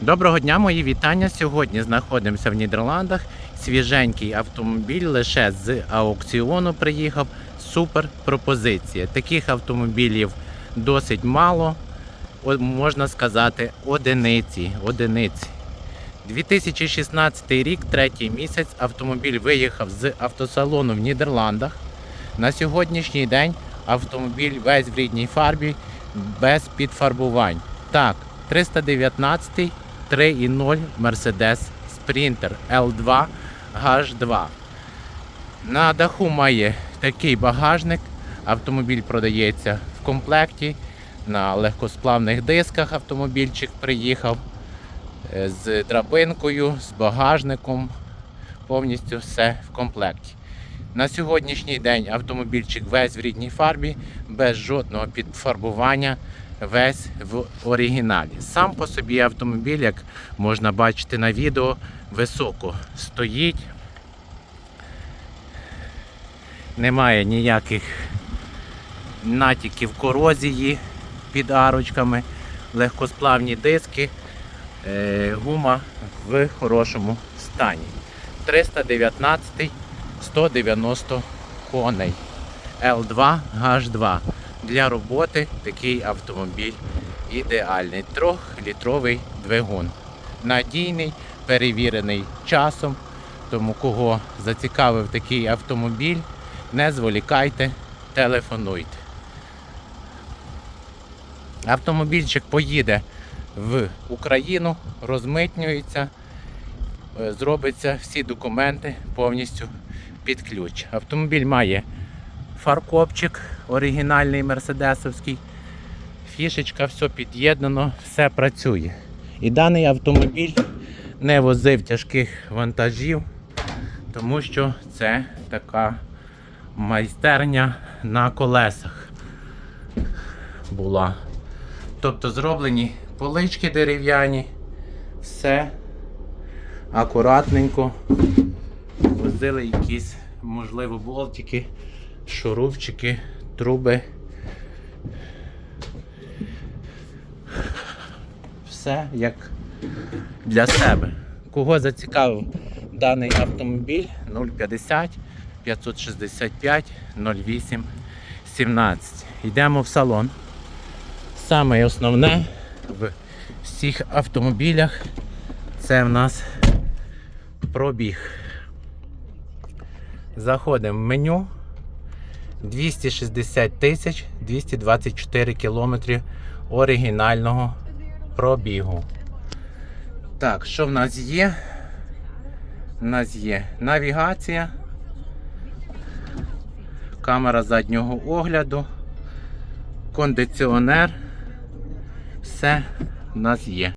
Доброго дня, мої вітання. Сьогодні знаходимося в Нідерландах. Свіженький автомобіль лише з аукціону приїхав. Супер пропозиція. Таких автомобілів досить мало. Можна сказати, одиниці. одиниці. 2016 рік, третій місяць, автомобіль виїхав з автосалону в Нідерландах. На сьогоднішній день автомобіль весь в рідній фарбі без підфарбувань. Так, 319 3.0 Mercedes Sprinter L2 H2. На даху має такий багажник. Автомобіль продається в комплекті. На легкосплавних дисках автомобільчик приїхав е, з драбинкою, з багажником. Повністю все в комплекті. На сьогоднішній день автомобільчик весь в рідній фарбі, без жодного підфарбування, весь в оригіналі. Сам по собі автомобіль, як можна бачити на відео, високо стоїть. Немає ніяких натяків корозії під арочками, легкосплавні диски, е, гума в хорошому стані. 319 190 коней. L2 H2. Для роботи такий автомобіль ідеальний. Трьохлітровий двигун. Надійний, перевірений часом. Тому кого зацікавив такий автомобіль, не зволікайте, телефонуйте. Автомобільчик поїде в Україну, розмитнюється, е, зробиться всі документи повністю під ключ. Автомобіль має фаркопчик оригінальний мерседесовський. Фішечка, все під'єднано, все працює. І даний автомобіль не возив тяжких вантажів, тому що це така майстерня на колесах була. Тобто зроблені полички дерев'яні, все акуратненько. Возили якісь, можливо, болтики, шурупчики, труби. Все як для себе. Кого зацікавив даний автомобіль 050 565 08 17. Йдемо в салон. Саме основне в всіх автомобілях це в нас пробіг. Заходимо в меню. 260 тисяч 224 кілометри оригінального пробігу. Так, що в нас є? У нас є навігація, камера заднього огляду, кондиціонер. Все в нас є.